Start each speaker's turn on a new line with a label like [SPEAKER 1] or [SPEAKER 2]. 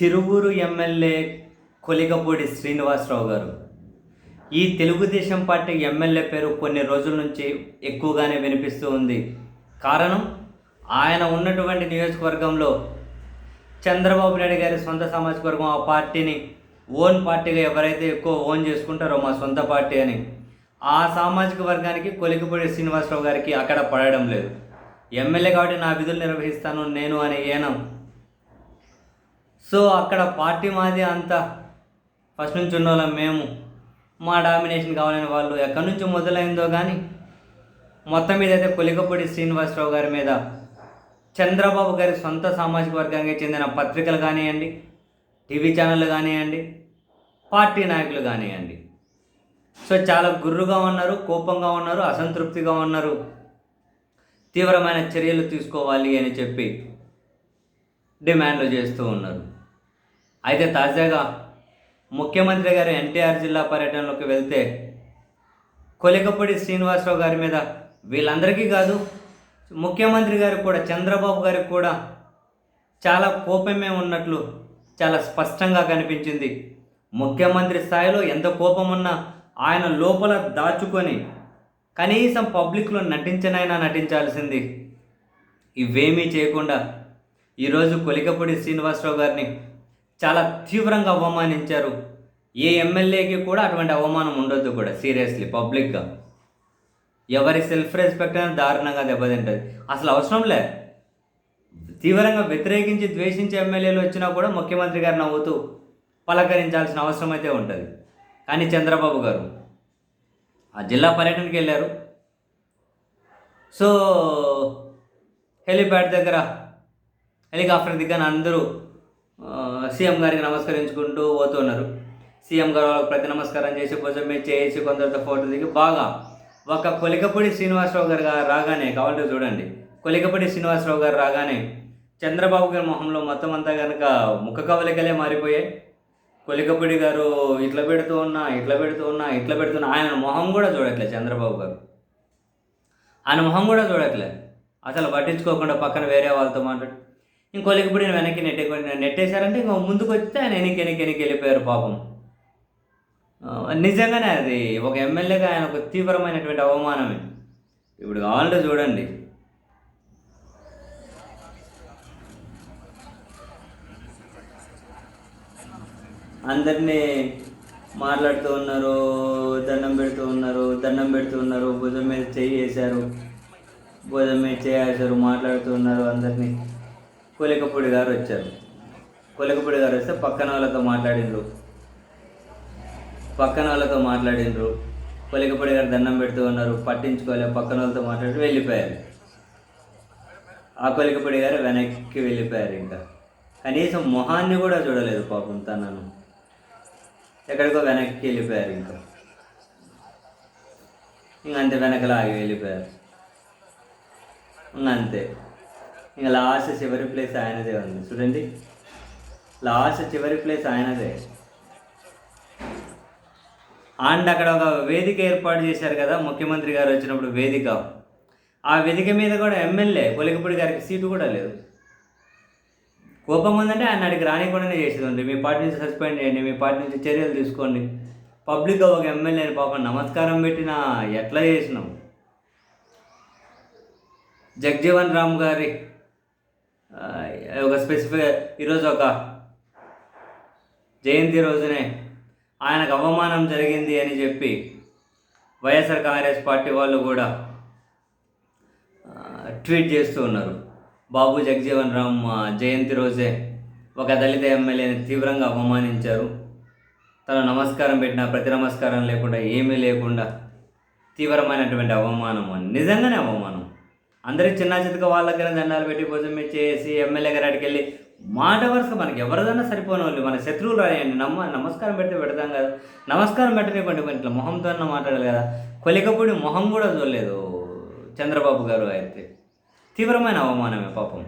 [SPEAKER 1] Tiruvuru MLA కొలిగపూడి Srinivasarao గారు. ఈ Telugu Desam party MLA పేరు కొన్ని రోజుల నుంచి ఎక్కువగానే వినిపిస్తూ ఉంది. కారణం ఆయన ఉన్నటువంటి నియోజకవర్గంలో చంద్రబాబు నాయుడు గారి సొంత సామాజిక వర్గం ఆ పార్టీని ఓన్ పార్టీగా ఎవరైతే ఎక్కువ ఓన్ చేసుకుంటారో మా సొంత పార్టీ అని. ఆ సామాజిక వర్గానికి కొలికపూడి శ్రీనివాసరావు గారికి అక్కడ పడడం లేదు. ఎమ్మెల్యే కాబట్టి నా విధులు నిర్వహిస్తాను నేను అనే ఏనం సో అక్కడ పార్టీ మాది అంతా ఫస్ట్ నుంచి ఉన్న వాళ్ళం మేము. మా డామినేషన్ కావాలని వాళ్ళు ఎక్కడి నుంచి మొదలైందో కానీ మొత్తం మీద అయితే కొలికపూడి శ్రీనివాసరావు గారి మీద చంద్రబాబు గారి సొంత సామాజిక వర్గానికి చెందిన పత్రికలు కానివ్వండి టీవీ ఛానళ్ళు కానివ్వండి పార్టీ నాయకులు కానివ్వండి. సో చాలా గుర్రుగా ఉన్నారు కోపంగా ఉన్నారు అసంతృప్తిగా ఉన్నారు. తీవ్రమైన చర్యలు తీసుకోవాలి అని చెప్పి డిమాండ్లు చేస్తూ ఉన్నారు. అయితే తాజాగా ముఖ్యమంత్రి గారు ఎన్టీఆర్ జిల్లా పర్యటనలోకి వెళ్తే కొలికపూడి శ్రీనివాసరావు గారి మీద వీళ్ళందరికీ కాదు ముఖ్యమంత్రి గారికి కూడా చంద్రబాబు గారికి కూడా చాలా కోపమే ఉన్నట్లు చాలా స్పష్టంగా కనిపించింది. ముఖ్యమంత్రి స్థాయిలో ఎంత కోపం ఉన్నా ఆయన లోపల దాచుకొని కనీసం పబ్లిక్లో నటించనైనా నటించాల్సింది. ఇవేమీ చేయకుండా ఈరోజు కొలికపూడి శ్రీనివాసరావు గారిని చాలా తీవ్రంగా అవమానించారు. ఏ ఎమ్మెల్యేకి కూడా అటువంటి అవమానం ఉండొద్దు కూడా సీరియస్లీ పబ్లిక్గా. ఎవరి సెల్ఫ్ రెస్పెక్ట్ అనేది దారుణంగా దెబ్బతింటుంది. అసలు అవసరం లే. తీవ్రంగా వ్యతిరేకించి ద్వేషించే ఎమ్మెల్యేలు వచ్చినా కూడా ముఖ్యమంత్రి గారు నవ్వుతూ పలకరించాల్సిన అవసరం అయితే ఉంటుంది. కానీ చంద్రబాబు గారు ఆ జిల్లా పర్యటనకి వెళ్ళారు. సో హెలిప్యాడ్ దగ్గర హెలికాప్టర్ దిగ్గాన అందరూ సీఎం గారికి నమస్కరించుకుంటూ పోతున్నారు. సీఎం గారు వాళ్ళకి ప్రతి నమస్కారం చేసి భుజం మీద చేసి కొందరితో ఫోటో దిగి బాగా ఒక కొలికపూడి శ్రీనివాసరావు గారు రాగానే కావాలంటే చూడండి. కొలికపూడి శ్రీనివాసరావు గారు రాగానే చంద్రబాబు గారి మొహంలో మొత్తం అంతా కనుక ముఖ కవలికలే మారిపోయాయి. కొలికపూడి గారు ఇట్లా పెడుతూ ఉన్నా ఇట్లా పెడుతూ ఉన్నా ఇట్లా పెడుతున్నా ఆయన మొహం కూడా చూడట్లే చంద్రబాబు గారు. ఆయన మొహం కూడా చూడట్లే. అసలు పట్టించుకోకుండా పక్కన వేరే వాళ్ళతో మాట్లాడు ఇంకొలికపూడి వెనక్కి నెట్టే నెట్టేశారంటే ఇంకో ముందుకు వస్తే ఆయన వెనక్కి వెనక్కి వెనక్కి వెళ్ళిపోయారు పాపం. నిజంగానే అది ఒక ఎమ్మెల్యేగా ఆయన ఒక తీవ్రమైనటువంటి అవమానమే. ఇప్పుడు కావాలంటే చూడండి. అందరినీ మాట్లాడుతూ ఉన్నారు దండం పెడుతూ ఉన్నారు దండం పెడుతూ ఉన్నారు భుజం మీద చేయి వేశారు భుజం మీద చెయ్యి మాట్లాడుతూ ఉన్నారు అందరినీ. కొలికపూడి గారు వచ్చారు. కొలికపూడి గారు వస్తే పక్కన వాళ్ళతో మాట్లాడిండ్రు. పక్కన వాళ్ళతో మాట్లాడిండ్రు. కొలికపూడి గారు దండం పెడుతూ ఉన్నారు. పట్టించుకోలే పక్కన వాళ్ళతో మాట్లాడి వెళ్ళిపోయారు. ఆ కొలికపూడి గారు వెనక్కి వెళ్ళిపోయారు ఇంకా. కనీసం మొహాన్ని కూడా చూడలేదు పాపం తనను. ఎక్కడికో వెనక్కి వెళ్ళిపోయారు ఇంకా. ఇంకంతే వెనకలాగి వెనకలా ఆగి వెళ్ళిపోయారు. ఇంక అంతే ఇంకా లాస్ట్ చివరి ప్లేస్ ఆయనదే ఉంది. చూడండి. లాస్ట్ చివరి ప్లేస్ ఆయనదే. అండ్ అక్కడ ఒక వేదిక ఏర్పాటు చేశారు కదా ముఖ్యమంత్రి గారు వచ్చినప్పుడు వేదిక. ఆ వేదిక మీద కూడా ఎమ్మెల్యే కొలికపూడి గారికి సీటు కూడా లేదు. కోపం ఉందంటే ఆయన అడిగి రానికుండానే చేసేది ఉంది మీ పార్టీ నుంచి సస్పెండ్ చేయండి మీ పార్టీ నుంచి చర్యలు తీసుకోండి. పబ్లిక్గా ఒక ఎమ్మెల్యేని పాపం నమస్కారం పెట్టినా ఎట్లా చేసినాం? జగ్జీవన్ రామ్ గారి ఒక స్పెసిఫిక్ ఈరోజు ఒక జయంతి రోజునే ఆయనకు అవమానం జరిగింది అని చెప్పి వైఎస్ఆర్ కాంగ్రెస్ పార్టీ వాళ్ళు కూడా ట్వీట్ చేస్తూ ఉన్నారు. బాబు జగజీవన్ రామ్ జయంతి రోజే ఒక దళిత ఎమ్మెల్యేని తీవ్రంగా అవమానించారు. తను నమస్కారం పెట్టిన ప్రతి నమస్కారం లేకుండా ఏమీ లేకుండా తీవ్రమైనటువంటి అవమానం అని నిజంగానే అవమానం అందరూ చిన్న చితక వాళ్ళ దగ్గర దండాలు పెట్టి భోజనం ఇచ్చేసి చేసి ఎమ్మెల్యే గారి అడికి వెళ్ళి మాట వరుస మనకి ఎవరిదన్నా సరిపోని వాళ్ళు మన శత్రువులు రాయండి నమ్మ నమస్కారం పెడితే పెడతాం కదా నమస్కారం పెట్టనివ్వండి కొంచెం ఇట్లా మొహంతో మాట్లాడాలి కదా కొలికపూడి మొహం కూడా చూడలేదు చంద్రబాబు గారు అయితే. తీవ్రమైన అవమానమే పాపం.